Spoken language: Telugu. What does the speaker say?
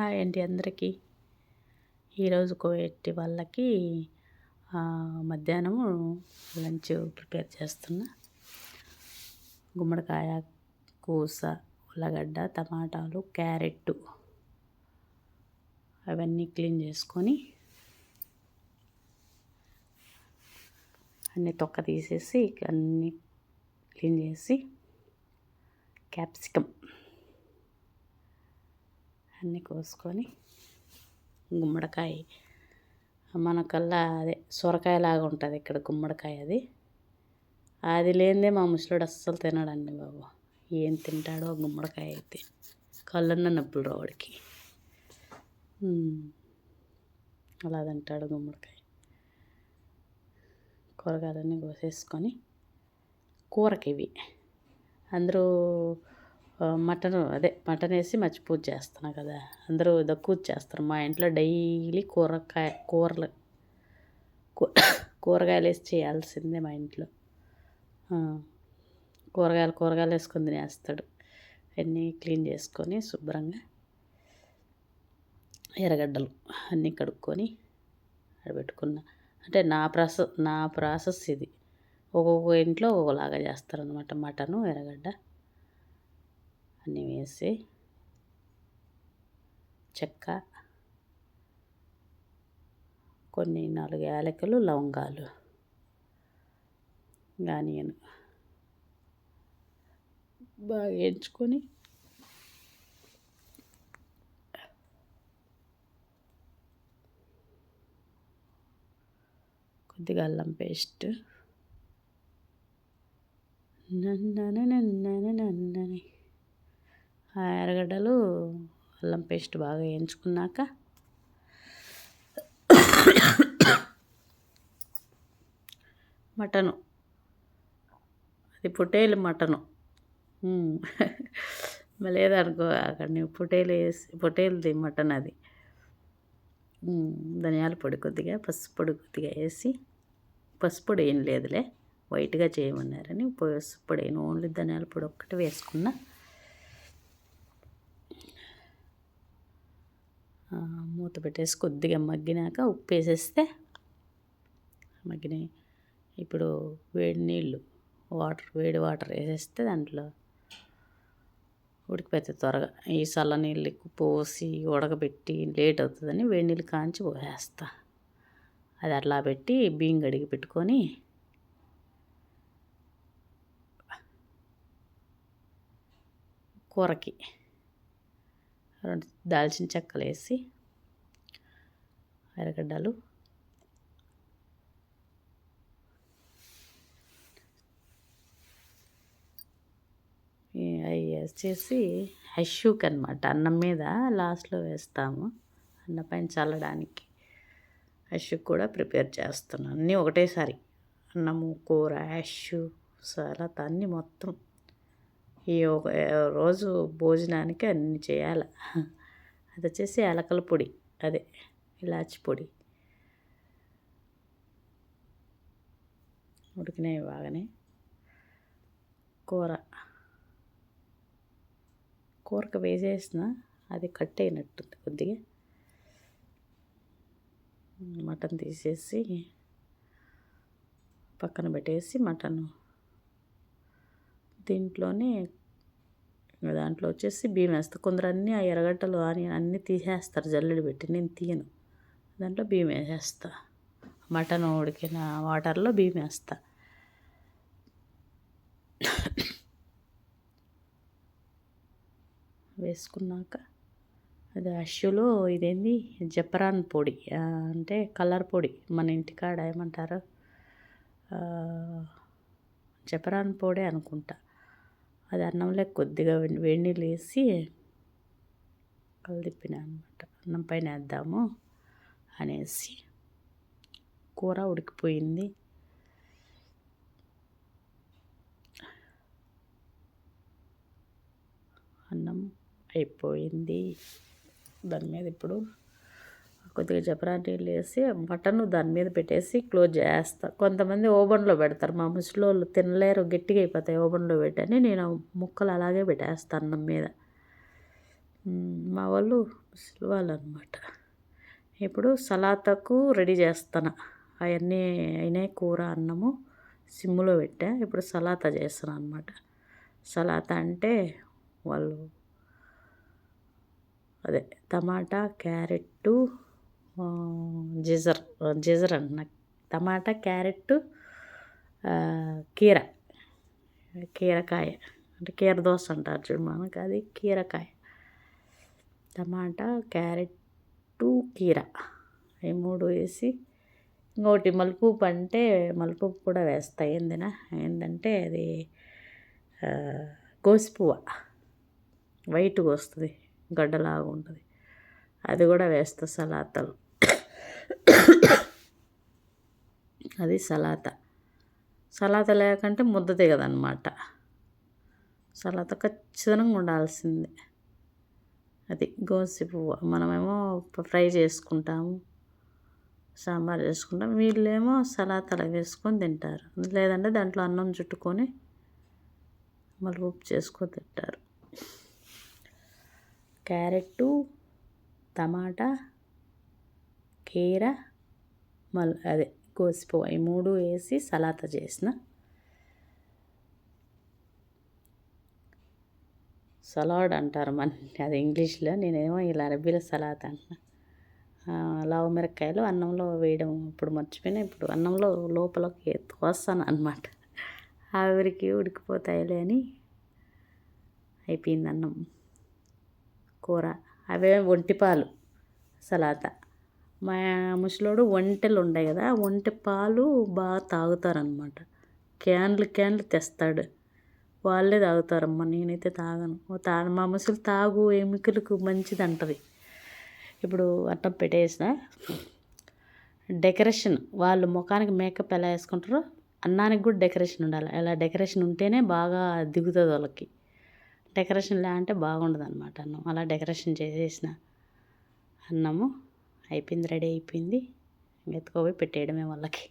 హాయ్ అండి అందరికీ. ఈరోజు కోయట్టి వాళ్ళకి మధ్యాహ్నం లంచ్ ప్రిపేర్ చేస్తున్నా. గుమ్మడికాయ కూస ఉల్లగడ్డ టమాటాలు క్యారెట్ అవన్నీ క్లీన్ చేసుకొని అన్నీ తొక్క తీసేసి అన్నీ క్లీన్ చేసి క్యాప్సికమ్ అన్నీ కోసుకొని గుమ్మడికాయ. మనకల్లా అదే సొరకాయలాగా ఉంటుంది ఇక్కడ గుమ్మడికాయ అది. అది లేనిదే మా ముసలోడు అస్సలు తినడండి బాబు. ఏం తింటాడో గుమ్మడికాయ అయితే. కళ్ళన్న నొప్పులు రావడికి అలా తింటాడు గుమ్మడికాయ. కూరగాయలన్నీ కోసేసుకొని కూరకి ఇవి అందరూ మటన్ అదే మటన్ వేసి మర్చి పూజ చేస్తున్నా కదా. అందరూ దక్కువ చేస్తారు మా ఇంట్లో డైలీ కూరకాయ కూరలు కూరగాయలు వేసి చేయాల్సిందే మా ఇంట్లో. కూరగాయలు కూరగాయలు వేసుకొని తినేస్తాడు. అన్నీ క్లీన్ చేసుకొని శుభ్రంగా ఎర్రగడ్డలు అన్నీ కడుక్కొని పెట్టుకున్నా. అంటే నా ప్రాసెస్ నా ప్రాసెస్ ఇది. ఒక్కొక్క ఇంట్లో ఒక్కొక్కలాగా చేస్తారనమాట మటను ఎర్రగడ్డ. అన్నీ వేసి చెక్క కొన్ని నాలుగు యాలకులు లవంగాలు గానియన్ బాగా వేయించుకొని కొద్దిగా అల్లం పేస్ట్. నన్నన నన్నన నన్నని ఆ ఎర్రగడ్డలు అల్లం పేస్ట్ బాగా వేయించుకున్నాక మటను. అది పొటేలు మటను. లేదనుకో అక్కడ నువ్వు పొటేలు వేసి పొటేలుది మటన్ అది. ధనియాల పొడి కొద్దిగా పసుపు పొడి కొద్దిగా వేసి పసుపు పొడి ఏం లేదులే వైట్గా చేయమన్నారని పసుపు పొడి ఓన్లీ ధనియాల పొడి ఒక్కటి వేసుకున్నా. మూత పెట్టేసి కొద్దిగా మగ్గినాక ఉప్పు వేసేస్తే మగ్గినాయి ఇప్పుడు వేడి నీళ్ళు వాటర్ వేడి వాటర్ వేసేస్తే దాంట్లో ఉడికిపోతుంది త్వరగా. ఈ చల్ల నీళ్ళు పోసి ఉడకబెట్టి లేట్ అవుతుందని వేడి నీళ్ళు కాంచి పోసేస్తా. అది అట్లా పెట్టి బియ్యం కడిగి పెట్టుకొని కూరకి రెండు దాల్చిన చెక్కలు వేసి ఎర్రగడ్డలు అవి వచ్చేసి హెష్యూక్ అనమాట అన్నం మీద లాస్ట్లో వేస్తాము. అన్న పైన చల్లడానికి హెష్యూక్ కూడా ప్రిపేర్ చేస్తున్నాను. అన్నీ ఒకటేసారి. అన్నము కూర హెష్యూ సలాత అన్నీ మొత్తం ఈ ఒక రోజు భోజనానికి అన్ని చేయాలి. అది వచ్చేసి ఎలకల పొడి అదే ఇలాచి పొడి. ఉడికినాయి బాగానే. కూర. కూరకు వేసేసిన అది కట్ అయినట్టుంది కొద్దిగా. మటన్ తీసేసి పక్కన పెట్టేసి మటన్ దీంట్లోనే దాంట్లో వచ్చేసి బియ్యం వేస్తాను కొందరు అన్నీ ఆ ఎర్రగడ్డలు ఆనియన్ అన్నీ తీసేస్తారు జల్లెడ పెట్టి. నేను తీయను. దాంట్లో బియ్యం వేసేస్తా. మటన్ ఉడికిన వాటర్లో బియ్యం వేస్తా. వేసుకున్నాక అది అష్యులో ఇదేంది? జపరాన్ పొడి. అంటే కలర్ పొడి. మన ఇంటికాడ ఏమంటారు? జపరాన్ పొడి అనుకుంటా. అది అన్నంలో కొద్దిగా వేడి నీళ్ళు వేసి కలిదిప్పిన అనమాట అన్నం పైన వేద్దాము అనేసి కూర ఉడికిపోయింది. అన్నం అయిపోయింది. దాని మీద ఇప్పుడు కొద్దిగా జపరాన్ నీళ్ళు వేసి మటన్ దాని మీద పెట్టేసి క్లోజ్ చేస్తా. కొంతమంది ఓవెన్లో పెడతారు. మా ముసలోళ్ళు తినలేరు గట్టిగా అయిపోతాయి ఓవెన్లో పెట్టని. నేను ముక్కలు అలాగే పెట్టేస్తాను అన్నం మీద. మా వాళ్ళు ముసలివాళ్ళు అనమాట ఇప్పుడు సలాతకు రెడీ చేస్తాను. అవన్నీ అయినాయి కూర అన్నము సిమ్లో పెట్టా. ఇప్పుడు సలాతా చేస్తాను అనమాట సలాతా అంటే వాళ్ళు అదే టమాటా క్యారెట్టు జిజర్ జిజర్ అన్న టమాటా క్యారెట్ కీర. కీరకాయ. అంటే కీర దోశ అంటారు చూడు మనకు అది కీరకాయ. టమాటా క్యారెట్ కీర. ఈ మూడు వేసి ఇంకోటి మలుపుపు అంటే మలుపుపు కూడా వేస్తా. ఏందినా? ఏంటంటే అది గోసిపువ్వ. వైట్గా వస్తుంది గడ్డలాగా ఉంటుంది. అది కూడా వేస్తా సలాతలు. అది సలాత. సలాత లేకంటే ముద్ద దిగదనమాట సలాత ఖచ్చితంగా ఉండాల్సిందే. అది గోసి పువ్వు. మనమేమో ఫ్రై చేసుకుంటాము సాంబార్ చేసుకుంటాం వీళ్ళేమో సలాతలు వేసుకొని తింటారు. లేదంటే దాంట్లో అన్నం చుట్టుకొని మళ్ళీ ఉప్పు చేసుకొని తింటారు. క్యారెట్టు టమాటా కీర మళ్ళీ అదే కోసిపువ్వు ఈ మూడు వేసి సలాత చేసిన. సలాడ్ అంటారు మన అది ఇంగ్లీష్లో నేనేమో ఇలా అరబీలో సలాత్ అంటున్నా. లావు మిరపకాయలు అన్నంలో వేయడం ఇప్పుడు మర్చిపోయినా ఇప్పుడు అన్నంలో లోపలకి తోస్తాను అనమాట ఆవిరికి ఉడికిపోతాయిలే అని అయిపోయింది అన్నం కూర. అవే ఒంటిపాలు సలాత. మా ముసలోడు ఒంటెలు ఉన్నాయి కదా ఒంటె పాలు బాగా తాగుతారనమాట. క్యాన్లు క్యాన్లు తెస్తాడు. వాళ్ళే తాగుతారమ్మా నేనైతే తాగను. తా మా ముసలి తాగు ఎముకలకు మంచిది అంటది ఇప్పుడు అట్టం పెట్టేసిన. డెకరేషన్ వాళ్ళు ముఖానికి మేకప్ ఎలా వేసుకుంటారో అన్నానికి కూడా డెకరేషన్ ఉండాలి. అలా డెకరేషన్ ఉంటేనే బాగా దిగుతుంది వాళ్ళకి. డెకరేషన్ లే అంటే బాగుండదు అనమాట అన్నం. అలా డెకరేషన్ చేసేసిన అన్నము. అయిపోయింది రెడీ అయిపోయింది. ఎత్తుకోపోయి పెట్టేయడమే వాళ్ళకి.